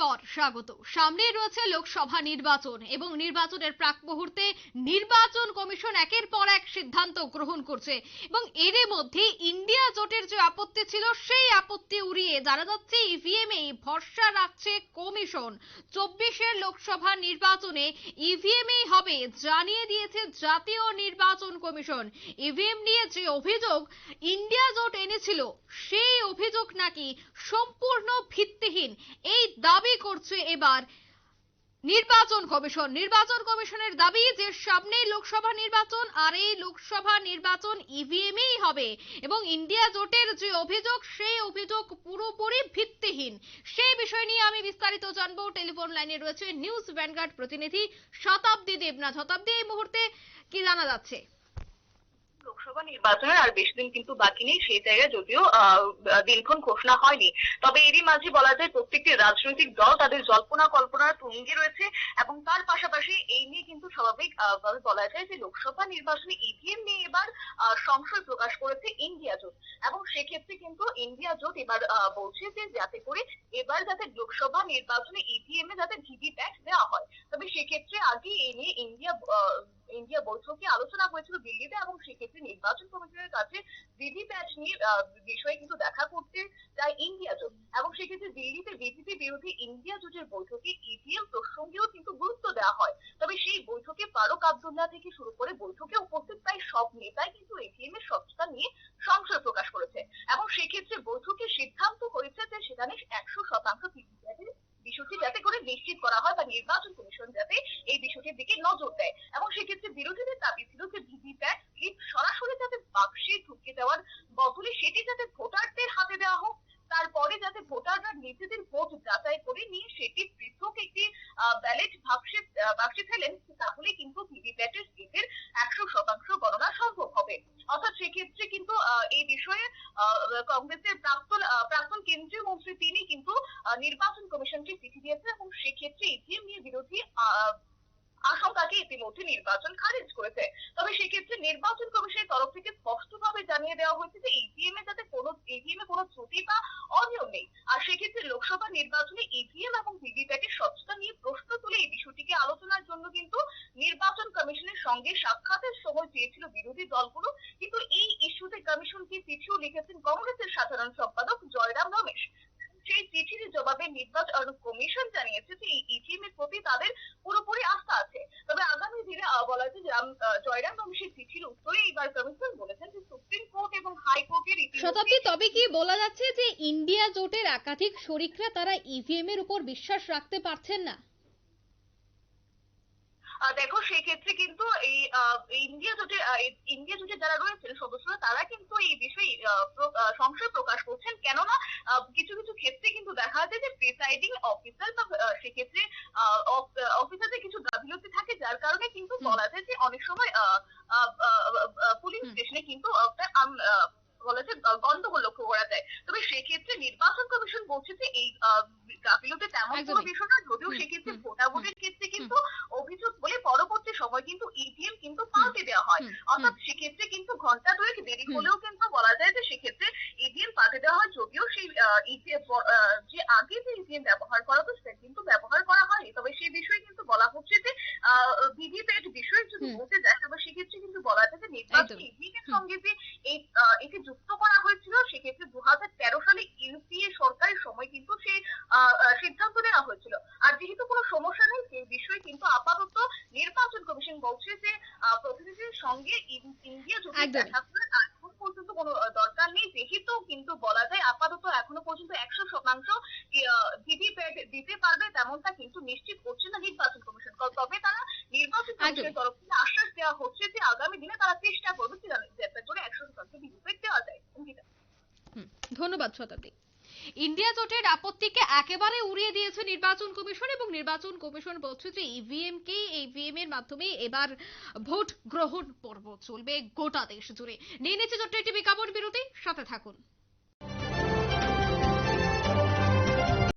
পর স্বাগত। সামনে রয়েছে লোকসভা নির্বাচন এবং নির্বাচনের প্রাক মুহূর্তে নির্বাচন কমিশন একের পর এক সিদ্ধান্ত গ্রহণ করছে এবং এরই মধ্যে ইন্ডিয়া জোটের যে আপত্তি ছিল, সেই আপত্তি উড়িয়ে জানা যাচ্ছে ইভিএম এ ভরসা রাখছে কমিশন। চব্বিশের লোকসভা নির্বাচনে ইভিএম এই হবে জানিয়ে দিয়েছে জাতীয় নির্বাচন কমিশন। ইভিএম নিয়ে যে অভিযোগ ইন্ডিয়া জোট এনেছিল, সেই অভিযোগ নাকি সম্পূর্ণ ভিত্তিহীন। এই দাবি করছে এবার নির্বাচন কমিশন। নির্বাচন কমিশনের দাবি যে সামনেই লোকসভা নির্বাচন আর এই লোকসভা নির্বাচন ইভিএমই হবে এবং ইন্ডিয়া জোটের যে অভিযোগ, সেই অভিযোগ পুরোপুরি ভিত্তিহীন। সেই বিষয় নিয়ে আমি বিস্তারিত জানব। টেলিফোন লাইনে রয়েছে নিউজ ভ্যানগার্ড প্রতিনিধি শতাব্দী দেবনাথ। শতাব্দী, এই মুহূর্তে কি জানা যাচ্ছে? লোকসভা নির্বাচনের আর বেশি দিন কিন্তু বাকি নেই, সেই জায়গায় যদিও দিনক্ষণ ঘোষণা হয়নি। তবে এরই মাঝে বলা যায় প্রত্যেকটি রাজনৈতিক দল তাদের জল্পনা, কল্পনার তুঙ্গে রয়েছে এবং তার পাশাপাশি এই নিয়ে কিন্তু স্বাভাবিক ভাবে বলা যায় যে লোকসভা নির্বাচনে ইভিএম নিয়ে এবার সংশয় প্রকাশ করেছে ইন্ডিয়া জোট। এবং সেক্ষেত্রে কিন্তু ইন্ডিয়া জোট এবার বলছে যে যাতে করে এবার যাতে লোকসভা নির্বাচনে ইভিএম এ যাতে ভিভিপ্যাট দেওয়া হয়। তবে সেক্ষেত্রে আগে এই নিয়ে ইন্ডিয়া বৈঠকে আলোচনা হয়েছিল দিল্লিতে এবং সেক্ষেত্রে নির্বাচন কমিশনের কাছে ভিভিপ্যাট নিয়ে বিষয়ে কিন্তু দেখা করতে চায় ইন্ডিয়া জোট। এবং সেক্ষেত্রে দিল্লিতে বিজেপি বিরোধী ইন্ডিয়া জোটের বৈঠকে ইভিএম প্রসঙ্গেও কিন্তু গুরুত্ব দেওয়া হয়। তবে সেই বৈঠকে ফারুক আবদুল্লাহ থেকে শুরু করে বৈঠকে উপস্থিত প্রায় সব নেতাই কিন্তু ইভিএম এর স্বচ্ছতা নিয়ে সংশয় প্রকাশ করেছে এবং সেক্ষেত্রে বৈঠকে সিদ্ধান্ত হয়েছে যে সেখানে একশো শতাংশ ভিভিপ্যাটের বিষয়টি যাতে করে হয় বা নির্বাচন কমিশন যাতে এই বিষয়টির দিকে নজর দেয়। এবং সেক্ষেত্রে বিরোধীদের দাবি ছিল যে ভিভিপ্যাট সরাসরি যাতে বাক্সে ঢুকে দেওয়ার বদলে সেটি যাতে ভোটারদের হাতে দেওয়া হোক, তারপরে যাতে ভোটাররা নিজেদের ভোট যাচাই করে নিয়ে সেটি পৃথক একটি ব্যালেট বাক্সে বাক্সে ফেলেন, তাহলে কিন্তু ভিভিপ্যাটের স্লিপের একশো শতাংশ গণনা সম্ভব হবে। অর্থাৎ সেক্ষেত্রে কিন্তু এই বিষয়ে কংগ্রেসের প্রাক্তন প্রাক্তন কেন্দ্রীয় মন্ত্রী তিনি কিন্তু নির্বাচন কমিশনকে চিঠি দিয়েছেন এবং সেক্ষেত্রে ইভিএম নিয়ে বিরোধী আশঙ্কাকে ইতিমধ্যে নির্বাচন খারিজ করেছে। তবে সেক্ষেত্রে নির্বাচন কমিশনের তরফ থেকে স্পষ্টভাবে জানিয়ে দেওয়া হয়েছে যে ইভিএম এ যাতে কোনো ইভিএম এ কোনো ত্রুটি বা অনিয়ম নেই। আর সেক্ষেত্রে লোকসভা নির্বাচনে ইভিএম এবং ভিভিপ্যাটের স্বচ্ছতা নিয়ে প্রশ্ন তুলে এই বিষয়টিকে আলোচনার জন্য কিন্তু নির্বাচন কমিশনের সঙ্গে সাক্ষাতের সময় চেয়েছিল বিরোধী দলগুলো। কিন্তু এই ইস্যুতে কমিশনকে চিঠিও লিখেছেন কংগ্রেসের সাধারণ সম্পাদক জয়রাম রমেশ। সেই চিঠির জবাবে নির্বাচন কমিশন জানিয়েছে যে এই ইভিএম এর প্রতি তাদের পুরোপুরি আস্থা আছে। তবে আগামী দিনে বলা যায় যে আহ, জয়রাম রমেশের চিঠির উত্তরে এইবার কমিশন বলেছেন যে সুপ্রিম কোর্ট এবং হাইকোর্টের শতাব্দী তবে কি বলা যাচ্ছে যে ইন্ডিয়া জোটের একাধিক শরিকরা তারা ইভিএম এর উপর বিশ্বাস রাখতে পারছেন না? দেখো সেই ক্ষেত্রে কিন্তু এই ইন্ডিয়া জোটে ইন্ডিয়া জোটে যারা রয়েছেন সদস্যরা তারা কিন্তু এই বিষয়ে সংশয় প্রকাশ করছেন। কেননা কিছু কিছু ক্ষেত্রে কিন্তু দেখা যায় যে প্রিসাইডিং অফিসার বা সেক্ষেত্রে অফিসারদের কিছু গাফিলতি থাকে যার কারণে কিন্তু বলা যায় যে অনেক সময় পুলিশ স্টেশনে কিন্তু একটা আম- আহ, বলা যায় গ- গন্ডগোল লক্ষ্য করা যায়। তবে সেক্ষেত্রে নির্বাচন কমিশন বলছে যে এই গাফিলতি তেমন কোনো। বিষয় না যদিও সেক্ষেত্রে হুম, ভোটাভুটির ক্ষেত্রে কিন্তু অভিযোগ বলে সময় কিন্তু ইভিএম কিন্তু পাল্টে দেওয়া হয়। অর্থাৎ সেক্ষেত্রে কিন্তু ঘণ্টা দুয়েক দেরি হলেও কিন্তু বলা যায় যে সেক্ষেত্রে ইভিএম পাল্টে দেওয়া হয় যদিও সেই ইভিএম যে আগে যে ইভিএম ব্যবহার করা হতো সেটা কিন্তু ব্যবহার করা হয়নি। তবে সেই বিষয়ে কিন্তু বলা হচ্ছে যে ভিভিপ্যাট বিষয়ে যদি। বলতে যায় তবে সেক্ষেত্রে নির্বাচন। সঙ্গে যে এই একে যুক্ত করা হয়েছিল সেক্ষেত্রে দু হাজার তেরো সালে ইউপিএ সরকারের সময় কিন্তু আহ, সিদ্ধান্ত নেওয়া হয়েছিল। আর যেহেতু কোনো সমস্যা নেই সেই বিষয়ে কিন্তু আপাতত নির্বাচন কমিশন বলছে যে আহ, প্রতিনিধিদের সঙ্গে ইন্ডিয়া যদি দেখা এখন পর্যন্ত কোনো দরকার নেই। যেহেতু কিন্তু বলা যায় আপাতত এখনও পর্যন্ত একশো শতাংশ ভিভিপ্যাট দিতে পারবে তেমনটা কিন্তু নিশ্চিত করছে না নির্বাচন কমিশন। তবে তারা নির্বাচন কমিশনের তরফ দেওয়া হচ্ছে যে আগামী দিনে তারা চেষ্টা করবে যাতে করে একশো শতাংশ ভিভিপ্যাট দেওয়া যায়। ধন্যবাদ শতাব্দী। ইন্ডিয়া জোটের আপত্তিকে একেবারে উড়িয়ে দিয়েছে নির্বাচন কমিশন এবং নির্বাচন কমিশন বলছে যে ইভিএম কে ইভিএম এর মাধ্যমে এবার ভোট গ্রহণ পর্ব চলবে গোটা দেশ জুড়ে। নিয়ে নিচ্ছে ছোট্ট একটি বিজ্ঞাপন বিরতি, সাথে থাকুন।